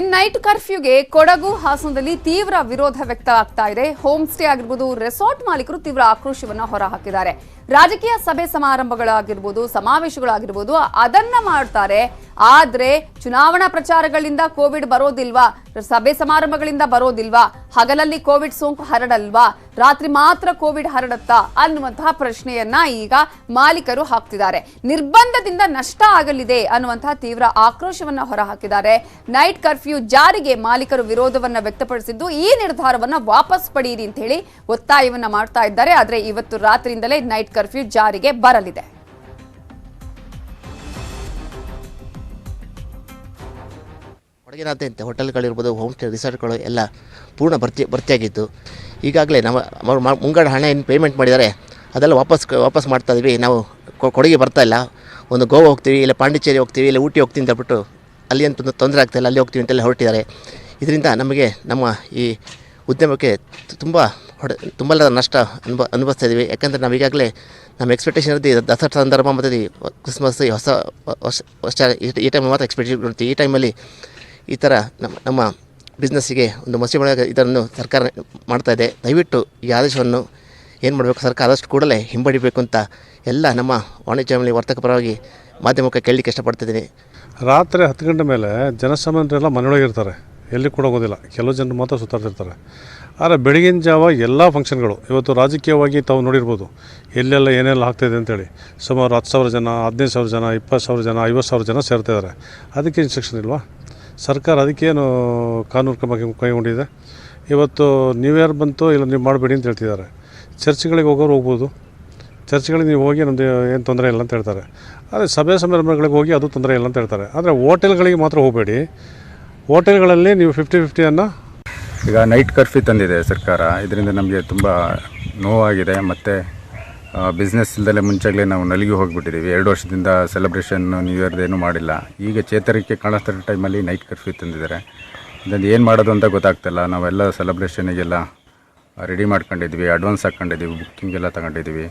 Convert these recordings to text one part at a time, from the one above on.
In night ಕರ್ಫ್ಯೂಗೆ Kodagu ಹಾಸನದಲ್ಲಿ ತೀವ್ರ ವಿರೋಧ ವ್ಯಕ್ತ ಆಗ್ತಾ ಇದೆ. ಹೋಮ್ ಸ್ಟೇ ಆಗಿರ್ಬೋದು, ರೆಸಾರ್ಟ್ ಮಾಲೀಕರು ತೀವ್ರ ಆಕ್ರೋಶವನ್ನ ಹೊರಹಾಕಿದ್ದಾರೆ. ರಾಜಕೀಯ ಸಭೆ ಸಮಾರಂಭಗಳಾಗಿರ್ಬೋದು, ಸಮಾವೇಶಗಳಾಗಿರ್ಬೋದು, ಅದನ್ನ ಮಾಡ್ತಾರೆ. ಆದ್ರೆ ಚುನಾವಣಾ ಪ್ರಚಾರಗಳಿಂದ ಕೋವಿಡ್ ಬರೋದಿಲ್ವಾ? ಸಭೆ ಸಮಾರಂಭಗಳಿಂದ ಬರೋದಿಲ್ವಾ? ಹಗಲಲ್ಲಿ ಕೋವಿಡ್ ಸೋಂಕು ಹರಡಲ್ವಾ? ರಾತ್ರಿ ಮಾತ್ರ ಕೋವಿಡ್ ಹರಡತ್ತಾ? ಅನ್ನುವಂತಹ ಪ್ರಶ್ನೆಯನ್ನ ಈಗ ಮಾಲೀಕರು ಹಾಕ್ತಿದ್ದಾರೆ. ನಿರ್ಬಂಧದಿಂದ ನಷ್ಟ ಆಗಲಿದೆ ಅನ್ನುವಂತಹ ತೀವ್ರ ಆಕ್ರೋಶವನ್ನ ಹೊರಹಾಕಿದ್ದಾರೆ. ನೈಟ್ ಕರ್ಫ್ಯೂ ಜಾರಿಗೆ ಮಾಲೀಕರು ವಿರೋಧವನ್ನ ವ್ಯಕ್ತಪಡಿಸಿದ್ದು, ಈ ನಿರ್ಧಾರವನ್ನ ವಾಪಸ್ ಪಡೆಯಿರಿ ಅಂತ ಹೇಳಿ ಒತ್ತಾಯವನ್ನ ಮಾಡ್ತಾ ಇದ್ದಾರೆ. ಆದ್ರೆ ಇವತ್ತು ರಾತ್ರಿಯಿಂದಲೇ ನೈಟ್ ಕರ್ಫ್ಯೂ ಜಾರಿಗೆ ಬರಲಿದೆ. ಕೊಡಗಿನಾದ್ಯಂತ ಹೋಟೆಲ್ಗಳಿರ್ಬೋದು ಹೋಮ್ ಸ್ಟೇ ರಿಸಾರ್ಟ್ಗಳು ಎಲ್ಲ ಪೂರ್ಣ ಭರ್ತಿ ಭರ್ತಿಯಾಗಿತ್ತು ಈಗಾಗಲೇ ನಮ್ಮ ಮುಂಗಡ ಹಣ ಏನು ಪೇಮೆಂಟ್ ಮಾಡಿದ್ದಾರೆ, ಅದೆಲ್ಲ ವಾಪಸ್ ವಾಪಸ್ ಮಾಡ್ತಾ ಇದ್ವಿ. ನಾವು ಕೊ- ಕೊಡಗಿಗೆ ಬರ್ತಾ ಇಲ್ಲ. ಒಂದು ಗೋವಾ ಹೋಗ್ತೀವಿ, ಇಲ್ಲ ಪಾಂಡಿಚೇರಿ ಹೋಗ್ತೀವಿ, ಇಲ್ಲ ಊಟಿ ಹೋಗ್ತೀವಿ ಅಂತ ಅಲ್ಲಿ ಏನು ತೊಂದರೆ ಆಗ್ತಾಯಿಲ್ಲ ಅಲ್ಲಿ ಹೋಗ್ತೀವಿ ಅಂತೆಲ್ಲ ಹೊರಟಿದ್ದಾರೆ. ಇದರಿಂದ ನಮಗೆ ನಮ್ಮ ಈ ಉದ್ಯಮಕ್ಕೆ ತುಂಬ ಹೊಡೆ ತುಂಬ ನಷ್ಟ ಅನುಭವ ಅನುಭವಿಸ್ತಾ ಇದ್ದೀವಿ ಯಾಕಂದರೆ ನಾವು ಈಗಾಗಲೇ ನಮ್ಮ ಎಕ್ಸ್ಪೆಕ್ಟೇಷನ್ ಇರುತ್ತೆ ದಸರಾ ಸಂದರ್ಭ ಮತ್ತು ಕ್ರಿಸ್ಮಸ್ ಹೊಸ ವರ್ಷ ಈ- ಟೈಮ್ ಮಾತ್ರ ಎಕ್ಸ್ಪೆಕ್ಟೇಷನ್ ಇರ್ತೀವಿ ಈ ಟೈಮಲ್ಲಿ ಈ ಥರ ನಮ್ಮ ನಮ್ಮ ಬಿಸ್ನೆಸ್ಸಿಗೆ ಒಂದು ಮಸಿ ಇದನ್ನು ಸರ್ಕಾರ ಮಾಡ್ತಾ ಇದೆ. ದಯವಿಟ್ಟು ಈ ಆದೇಶವನ್ನು ಏನು ಮಾಡಬೇಕು? ಸರ್ಕಾರ ಆದಷ್ಟು ಕೂಡಲೇ ಹಿಂಪಡಿಬೇಕು ಅಂತ ಎಲ್ಲ ನಮ್ಮ ವಾಣಿಜ್ಯ ವರ್ತಕ ಪರವಾಗಿ ಮಾಧ್ಯಮಕ್ಕೆ ಕೇಳಲಿಕ್ಕೆ ಇಷ್ಟಪಡ್ತಿದ್ದೀನಿ ರಾತ್ರಿ ಹತ್ತು ಗಂಟೆ ಮೇಲೆ ಜನಸಾಮಾನ್ಯರೆಲ್ಲ ಮನೆಯೊಳಗೆ ಇರ್ತಾರೆ. ಎಲ್ಲಿ ಕೂಡ ಹೋಗೋದಿಲ್ಲ. ಕೆಲವು ಜನರು ಮಾತ್ರ ಸುತ್ತಾಡ್ತಿರ್ತಾರೆ. ಆದರೆ ಬೆಳಗಿನ ಜಾವ ಎಲ್ಲ ಫಂಕ್ಷನ್ಗಳು ಇವತ್ತು ರಾಜಕೀಯವಾಗಿ ತಾವು ನೋಡಿರ್ಬೋದು, ಎಲ್ಲೆಲ್ಲ ಏನೆಲ್ಲ ಆಗ್ತಾಯಿದೆ ಅಂತೇಳಿ. ಸುಮಾರು ಹತ್ತು ಸಾವಿರ ಜನ, ಹದಿನೈದು ಸಾವಿರ ಜನ, ಇಪ್ಪತ್ತು ಸಾವಿರ ಜನ, ಐವತ್ತು ಸಾವಿರ ಜನ ಸೇರ್ತಾಯಿದ್ದಾರೆ ಅದಕ್ಕೆ ಇನ್ಸ್ಟ್ರಕ್ಷನ್ ಇಲ್ವಾ? ಸರ್ಕಾರ ಅದಕ್ಕೇನು ಕಾನೂನು ಕ್ರಮ ಕೈಗೊಂಡಿದೆ? ಇವತ್ತು ನ್ಯೂ ಇಯರ್ ಬಂತು ಇಲ್ಲ ನೀವು ಮಾಡಬೇಡಿ ಅಂತ ಹೇಳ್ತಿದ್ದಾರೆ. ಚರ್ಚ್ಗಳಿಗೆ ಹೋಗೋರು ಹೋಗ್ಬೋದು. ಚರ್ಚ್ಗಳಿಗೆ ನೀವು ಹೋಗಿ ನಮ್ಮದು ಏನು ತೊಂದರೆ ಇಲ್ಲ ಅಂತ ಹೇಳ್ತಾರೆ. ಆದರೆ ಸಭೆ ಸಮಾರಂಭಗಳಿಗೆ ಹೋಗಿ ಅದು ತೊಂದರೆ ಇಲ್ಲ ಅಂತ ಹೇಳ್ತಾರೆ. ಆದರೆ ಹೋಟೆಲ್ಗಳಿಗೆ ಮಾತ್ರ ಹೋಗಬೇಡಿ. ಹೋಟೆಲ್ಗಳಲ್ಲಿ ನೀವು ಫಿಫ್ಟಿ ಫಿಫ್ಟಿಯನ್ನು ಈಗ ನೈಟ್ ಕರ್ಫ್ಯೂ ತಂದಿದೆ ಸರ್ಕಾರ. ಇದರಿಂದ ನಮಗೆ ತುಂಬ ನೋವಾಗಿದೆ. ಮತ್ತು ಬಿಸ್ನೆಸ್ ಇಲ್ದಲೇ ಮುಂಚೆಗಲೇ ನಾವು ನಲಿಗೆ ಹೋಗಿಬಿಟ್ಟಿದ್ದೀವಿ ಎರಡು ವರ್ಷದಿಂದ ಸೆಲೆಬ್ರೇಷನ್ ನ್ಯೂ ಇಯರ್ದೇನು ಮಾಡಿಲ್ಲ. ಈಗ ಚೇತರಿಕೆ ಕಾಣಿಸ್ತಾ ಟೈಮಲ್ಲಿ ನೈಟ್ ಕರ್ಫ್ಯೂ ತಂದಿದ್ದಾರೆ. ಇದನ್ನು ಏನು ಮಾಡೋದು ಅಂತ ಗೊತ್ತಾಗ್ತಿಲ್ಲ. ನಾವೆಲ್ಲ ಸೆಲೆಬ್ರೇಷನಿಗೆಲ್ಲ ರೆಡಿ ಮಾಡ್ಕೊಂಡಿದ್ವಿ. ಅಡ್ವಾನ್ಸ್ ಹಾಕ್ಕೊಂಡಿದ್ದೀವಿ ಬುಕ್ಕಿಂಗ್ ಎಲ್ಲ ತಗೊಂಡಿದ್ದೀವಿ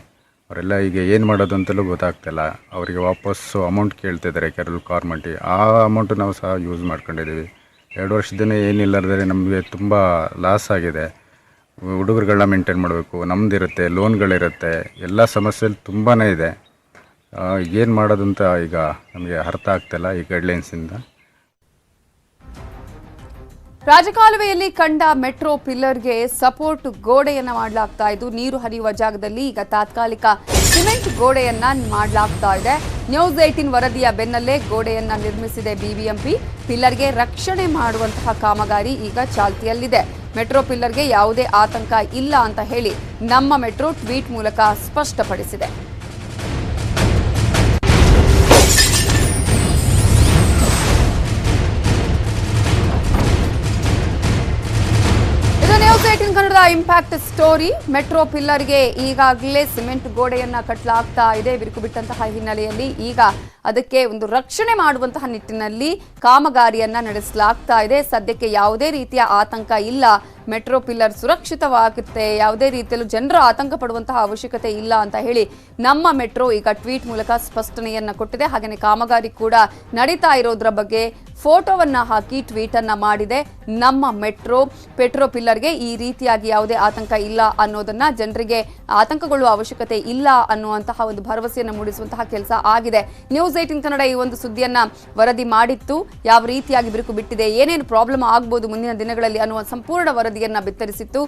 ಅವರೆಲ್ಲ ಈಗ ಏನು ಮಾಡೋದು ಅಂತಲೂ ಗೊತ್ತಾಗ್ತಿಲ್ಲ. ಅವರಿಗೆ ವಾಪಸ್ಸು ಅಮೌಂಟ್ ಕೇಳ್ತಿದ್ದಾರೆ. ಕೆಲವು ಗೌರ್ಮೆಂಟಿಗೆ ಆ ಅಮೌಂಟು ನಾವು ಸಹ ಯೂಸ್ ಮಾಡ್ಕೊಂಡಿದ್ದೀವಿ ಎರಡು ವರ್ಷದಿಂದ ಏನಿಲ್ಲಾರ್ದರೆ ನಮಗೆ ತುಂಬ ಲಾಸ್ ಆಗಿದೆ. ಹುಡುಗರುಗಳನ್ನ ಮೇಂಟೈನ್ ಮಾಡಬೇಕು ನಮ್ಮದಿರುತ್ತೆ ಲೋನ್ಗಳಿರುತ್ತೆ ಎಲ್ಲ ಸಮಸ್ಯೆಲಿ ತುಂಬಾ ಇದೆ. ಏನು ಮಾಡೋದು ಅಂತ ಈಗ ನಮಗೆ ಅರ್ಥ ಆಗ್ತಾಯಿಲ್ಲ ಈ ಗೈಡ್ಲೈನ್ಸಿಂದ ರಾಜಕಾಲುವೆಯಲ್ಲಿ ಕಂಡ ಮೆಟ್ರೋ ಪಿಲ್ಲರ್ಗೆ ಸಪೋರ್ಟ್ ಗೋಡೆಯನ್ನ ಮಾಡಲಾಗ್ತಾ ಇದ್ದು, ನೀರು ಹರಿಯುವ ಜಾಗದಲ್ಲಿ ಈಗ ತಾತ್ಕಾಲಿಕ ಸಿಮೆಂಟ್ ಗೋಡೆಯನ್ನ ಮಾಡಲಾಗ್ತಾ ಇದೆ. ನ್ಯೂಸ್ ಏಟಿನ್ ವರದಿಯ ಬೆನ್ನಲ್ಲೇ ಗೋಡೆಯನ್ನ ನಿರ್ಮಿಸಿದೆ ಬಿಬಿಎಂಪಿ. ಪಿಲ್ಲರ್ಗೆ ರಕ್ಷಣೆ ಮಾಡುವಂತಹ ಕಾಮಗಾರಿ ಈಗ ಚಾಲ್ತಿಯಲ್ಲಿದೆ. ಮೆಟ್ರೋ ಪಿಲ್ಲರ್ಗೆ ಯಾವುದೇ ಆತಂಕ ಇಲ್ಲ ಅಂತ ಹೇಳಿ ನಮ್ಮ ಮೆಟ್ರೋ ಟ್ವೀಟ್ ಮೂಲಕ ಸ್ಪಷ್ಟಪಡಿಸಿದೆ. ಇಂಪ್ಯಾಕ್ಟ್ ಸ್ಟೋರಿ ಮೆಟ್ರೋ ಪಿಲ್ಲರ್ಗೆ ಈಗಾಗಲೇ ಸಿಮೆಂಟ್ ಗೋಡೆಯನ್ನ ಕಟ್ಟಲಾಗ್ತಾ ಇದೆ ಬಿರುಕು ಬಿಟ್ಟಂತಹ ಹಿನ್ನೆಲೆಯಲ್ಲಿ ಈಗ ಅದಕ್ಕೆ ಒಂದು ರಕ್ಷಣೆ ಮಾಡುವಂತಹ ನಿಟ್ಟಿನಲ್ಲಿ ಕಾಮಗಾರಿಯನ್ನ ನಡೆಸಲಾಗ್ತಾ ಇದೆ ಸದ್ಯಕ್ಕೆ ಯಾವುದೇ ರೀತಿಯ ಆತಂಕ ಇಲ್ಲ ಮೆಟ್ರೋ ಪಿಲ್ಲರ್ ಸುರಕ್ಷಿತವಾಗುತ್ತೆ. ಯಾವುದೇ ರೀತಿಯಲ್ಲೂ ಜನರು ಆತಂಕ ಪಡುವಂತಹ ಅವಶ್ಯಕತೆ ಇಲ್ಲ ಅಂತ ಹೇಳಿ ನಮ್ಮ ಮೆಟ್ರೋ ಈಗ ಟ್ವೀಟ್ ಮೂಲಕ ಸ್ಪಷ್ಟನೆಯನ್ನ ಕೊಟ್ಟಿದೆ. ಹಾಗೆಯೇ ಕಾಮಗಾರಿ ಕೂಡ ನಡೀತಾ ಇರೋದ್ರ ಬಗ್ಗೆ ಫೋಟೋವನ್ನ ಹಾಕಿ ಟ್ವೀಟ್ ಅನ್ನ ಮಾಡಿದೆ ನಮ್ಮ ಮೆಟ್ರೋ. ಪೆಟ್ರೋ ಪಿಲ್ಲರ್ಗೆ ಈ ರೀತಿಯಾಗಿ ಯಾವುದೇ ಆತಂಕ ಇಲ್ಲ ಅನ್ನೋದನ್ನ ಜನರಿಗೆ ಆತಂಕಗೊಳ್ಳುವ ಅವಶ್ಯಕತೆ ಇಲ್ಲ ಅನ್ನುವಂತಹ ಒಂದು ಭರವಸೆಯನ್ನು ಮೂಡಿಸುವಂತಹ ಕೆಲಸ ಆಗಿದೆ. ನ್ಯೂಸ್ ಏಟಿನ್ ಕನ್ನಡ ಈ ಒಂದು ಸುದ್ದಿಯನ್ನ ವರದಿ ಮಾಡಿತ್ತು. ಯಾವ ರೀತಿಯಾಗಿ ಬಿರುಕು ಬಿಟ್ಟಿದೆ, ಏನೇನು ಪ್ರಾಬ್ಲಮ್ ಆಗ್ಬೋದು ಮುಂದಿನ ದಿನಗಳಲ್ಲಿ ಅನ್ನುವ ಸಂಪೂರ್ಣ ವರದಿಯನ್ನ ಬಿತ್ತರಿಸಿತ್ತು.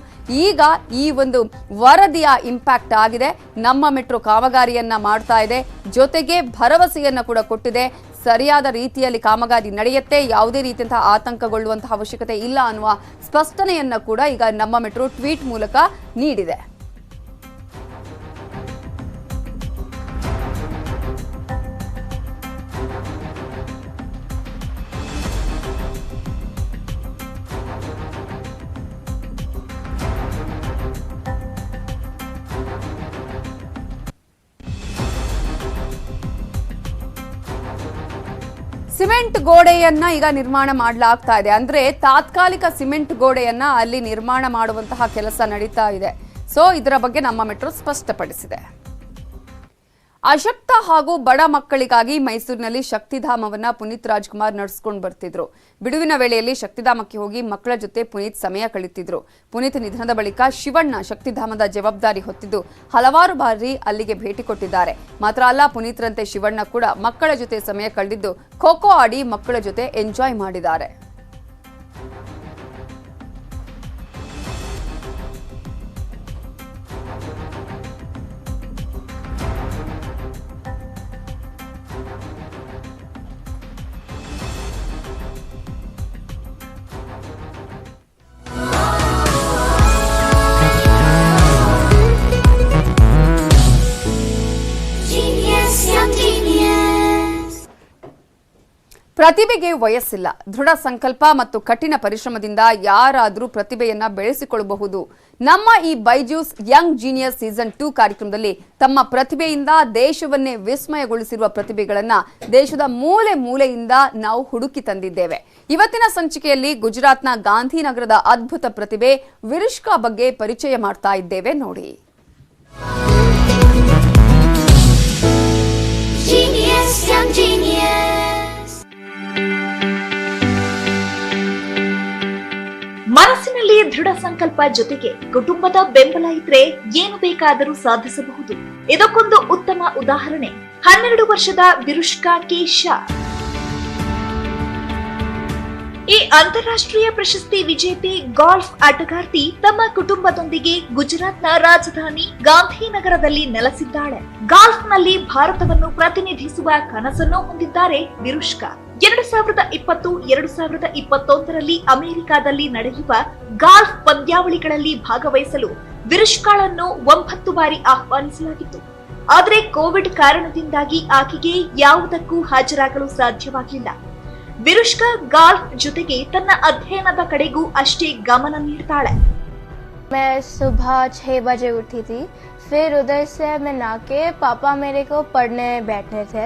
ಈಗ ಈ ಒಂದು ವರದಿಯ ಇಂಪ್ಯಾಕ್ಟ್ ಆಗಿದೆ. ನಮ್ಮ ಮೆಟ್ರೋ ಕಾಮಗಾರಿಯನ್ನ ಮಾಡ್ತಾ ಇದೆ. ಜೊತೆಗೆ ಭರವಸೆಯನ್ನ ಕೂಡ ಕೊಟ್ಟಿದೆ. ಸರಿಯಾದ ರೀತಿಯಲ್ಲಿ ಕಾಮಗಾರಿ ನಡೆಯುತ್ತೆ. ಯಾವುದೇ ರೀತಿಯಂತಹ ಆತಂಕಗೊಳ್ಳುವಂತಹ ಅವಶ್ಯಕತೆ ಇಲ್ಲ ಅನ್ನುವ ಸ್ಪಷ್ಟನೆಯನ್ನ ಕೂಡ ಈಗ ನಮ್ಮ ಮೆಟ್ರೋ ಟ್ವೀಟ್ ಮೂಲಕ ನೀಡಿದೆ. ಸಿಮೆಂಟ್ ಗೋಡೆಯನ್ನ ಈಗ ನಿರ್ಮಾಣ ಮಾಡಲಾಗ್ತಾ ಇದೆ. ಅಂದ್ರೆ ತಾತ್ಕಾಲಿಕ ಸಿಮೆಂಟ್ ಗೋಡೆಯನ್ನ ಅಲ್ಲಿ ನಿರ್ಮಾಣ ಮಾಡುವಂತಹ ಕೆಲಸ ನಡೀತಾ ಇದೆ. ಸೊ ಇದರ ಬಗ್ಗೆ ನಮ್ಮ ಮೆಟ್ರೋ ಸ್ಪಷ್ಟಪಡಿಸಿದೆ. ಅಶಕ್ತ ಹಾಗೂ ಬಡ ಮಕ್ಕಳಿಗಾಗಿ ಮೈಸೂರಿನಲ್ಲಿ ಶಕ್ತಿಧಾಮವನ್ನ ಪುನೀತ್ ರಾಜ್ಕುಮಾರ್ ನಡೆಸಿಕೊಂಡು ಬರ್ತಿದ್ರು. ಬಿಡುವಿನ ವೇಳೆಯಲ್ಲಿ ಶಕ್ತಿಧಾಮಕ್ಕೆ ಹೋಗಿ ಮಕ್ಕಳ ಜೊತೆ ಪುನೀತ್ ಸಮಯ ಕಳೀತಿದ್ರು. ಪುನೀತ್ ನಿಧನದ ಬಳಿಕ ಶಿವಣ್ಣ ಶಕ್ತಿಧಾಮದ ಜವಾಬ್ದಾರಿ ಹೊತ್ತಿದ್ದು ಹಲವಾರು ಬಾರಿ ಅಲ್ಲಿಗೆ ಭೇಟಿ ಕೊಟ್ಟಿದ್ದಾರೆ. ಮಾತ್ರ ಅಲ್ಲ, ಪುನೀತ್ರಂತೆ ಶಿವಣ್ಣ ಕೂಡ ಮಕ್ಕಳ ಜೊತೆ ಸಮಯ ಕಳೆದಿದ್ದು ಖೋ ಆಡಿ ಮಕ್ಕಳ ಜೊತೆ ಎಂಜಾಯ್ ಮಾಡಿದ್ದಾರೆ. ಪ್ರತಿಭೆಗೆ ವಯಸ್ಸಿಲ್ಲ. ದೃಢ ಸಂಕಲ್ಪ ಮತ್ತು ಕಠಿಣ ಪರಿಶ್ರಮದಿಂದ ಯಾರಾದರೂ ಪ್ರತಿಭೆಯನ್ನ ಬೆಳೆಸಿಕೊಳ್ಳಬಹುದು. ನಮ್ಮ ಈ Byju's young genius season two ಕಾರ್ಯಕ್ರಮದಲ್ಲಿ ತಮ್ಮ ಪ್ರತಿಭೆಯಿಂದ ದೇಶವನ್ನೇ ವಿಸ್ಮಯಗೊಳಿಸಿರುವ ಪ್ರತಿಭೆಗಳನ್ನ ದೇಶದ ಮೂಲೆ ಮೂಲೆಯಿಂದ ನಾವು ಹುಡುಕಿ ತಂದಿದ್ದೇವೆ. ಇವತ್ತಿನ ಸಂಚಿಕೆಯಲ್ಲಿ ಗುಜರಾತ್ನ ಗಾಂಧಿನಗರದ ಅದ್ಭುತ ಪ್ರತಿಭೆ ವಿರುಷ್ಕಾ ಬಗ್ಗೆ ಪರಿಚಯ ಮಾಡ್ತಾ ಇದ್ದೇವೆ. ನೋಡಿ. ಮನಸ್ಸಿನಲ್ಲಿ ದೃಢ ಸಂಕಲ್ಪ ಜೊತೆಗೆ ಕುಟುಂಬದ ಬೆಂಬಲ ಇದ್ರೆ ಏನು ಬೇಕಾದರೂ ಸಾಧಿಸಬಹುದು. ಇದಕ್ಕೊಂದು ಉತ್ತಮ ಉದಾಹರಣೆ. ಹನ್ನೆರಡು ವರ್ಷದ ವಿರುಷ್ಕಾ ಕೆ ಈ ಅಂತಾರಾಷ್ಟ್ರೀಯ ಪ್ರಶಸ್ತಿ ವಿಜೇತೆ ಗಾಲ್ಫ್ ಆಟಗಾರ್ತಿ ತಮ್ಮ ಕುಟುಂಬದೊಂದಿಗೆ ಗುಜರಾತ್ನ ರಾಜಧಾನಿ ಗಾಂಧಿನಗರದಲ್ಲಿ ನೆಲೆಸಿದ್ದಾಳೆ. ಗಾಲ್ಫ್ನಲ್ಲಿ ಭಾರತವನ್ನು ಪ್ರತಿನಿಧಿಸುವ ಕನಸನ್ನು ಹೊಂದಿದ್ದಾರೆ ವಿರುಷ್ಕಾ. ಎರಡು ಸಾವಿರದ ಇಪ್ಪತ್ತು ಎರಡು ಸಾವಿರದ ಇಪ್ಪತ್ತೊಂದರಲ್ಲಿ ಅಮೆರಿಕಾದಲ್ಲಿ ನಡೆಯುವ ಗಾಲ್ಫ್ ಪಂದ್ಯಾವಳಿಗಳಲ್ಲಿ ಭಾಗವಹಿಸಲು ವಿರುಷ್ಕಾಳನ್ನು ಒಂಬತ್ತು ಬಾರಿ ಆಹ್ವಾನಿಸಲಾಗಿತ್ತು ಆದರೆ ಕೋವಿಡ್ ಕಾರಣದಿಂದಾಗಿ ಆಕೆಗೆ ಯಾವುದಕ್ಕೂ ಹಾಜರಾಗಲು ಸಾಧ್ಯವಾಗಲಿಲ್ಲ ವಿರುಷ್ಕಾ ಗಾಲ್ಫ್ ಜೊತೆಗೆ ತನ್ನ ಅಧ್ಯಯನದ ಕಡೆಗೂ ಅಷ್ಟೇ ಗಮನ ನೀಡ್ತಾಳೆ मैं सुबह छः बजे उठी थी फिर उधर से मैं नहा के पापा मेरे को पढ़ने बैठे थे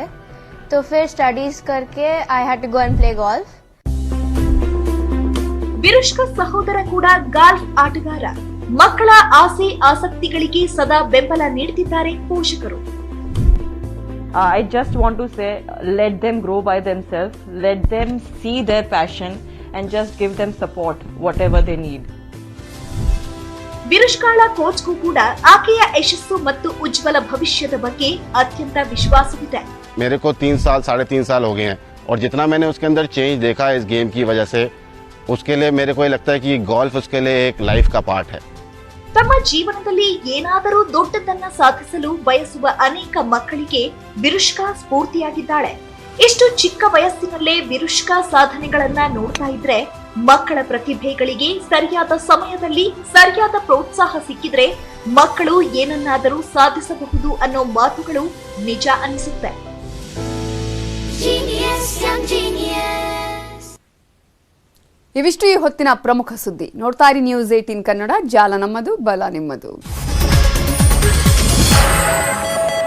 तो फिर स्टडीज करके I had to go and play golf Virushka ಸಹೋದರ ಕೂಡ ಗಾಲ್ಫ್ ಆಟಗಾರ ಮಕ್ಕಳ ಆಸೆ ಆಸಕ್ತಿಗಳಿಗೆ ಸದಾ ಬೆಂಬಲ ನೀಡುತ್ತಿದ್ದಾರೆ ಪೋಷಕರು Uh, I just want to say, let them grow by themselves, let them see their passion, and just give them support, whatever they need. ವಿರುಷ್ಕಾಳ ಕೋಚ್ಗೂ ಕೂಡ ಆಕೆಯ ಯಶಸ್ಸು ಮತ್ತು ಉಜ್ವಲ ಭವಿಷ್ಯದ ಬಗ್ಗೆ ಅತ್ಯಂತ ವಿಶ್ವಾಸವಿದೆ मेरे को तीन साल साढ़े तीन साल हो गए हैं और जितना मैंने उसके अंदर चेंज देखा है इस गेम की वजह से उसके लिए मेरे को ये लगता है कि गोल्फ उसके लिए एक लाइफ का पार्ट है ತಮ್ಮ ಜೀವನದಲ್ಲಿ ಏನಾದರೂ ದೊಡ್ಡದನ್ನ ಸಾಧಿಸಲು ಬಯಸುವ ಅನೇಕ ಮಕ್ಕಳಿಗೆ ವಿರುಷ್ಕಾ ಸ್ಫೂರ್ತಿಯಾಗಿದ್ದಾಳೆ ಇಷ್ಟು ಚಿಕ್ಕ ವಯಸ್ಸಿನಲ್ಲೇ ವಿರುಷ್ಕಾ ಸಾಧನೆಗಳನ್ನ ನೋಡ್ತಾ ಇದ್ರೆ ಮಕ್ಕಳ ಪ್ರತಿಭೆಗಳಿಗೆ ಸರಿಯಾದ ಸಮಯದಲ್ಲಿ ಸರಿಯಾದ ಪ್ರೋತ್ಸಾಹ ಸಿಕ್ಕಿದ್ರೆ ಮಕ್ಕಳು ಏನನ್ನಾದರೂ ಸಾಧಿಸಬಹುದು ಅನ್ನೋ ಮಾತುಗಳು ನಿಜ ಅನಿಸುತ್ತೆ Genius, young genius. ಇವಿಷ್ಟು ಈ ಹೊತ್ತಿನ ಪ್ರಮುಖ ಸುದ್ದಿ. ನೋಡ್ತಾ ಇರಿ ನ್ಯೂಸ್ ಏಟೀನ್ ಕನ್ನಡ. ಜಾಲ ನಮ್ಮದು ಬಲ ನಿಮ್ಮದು.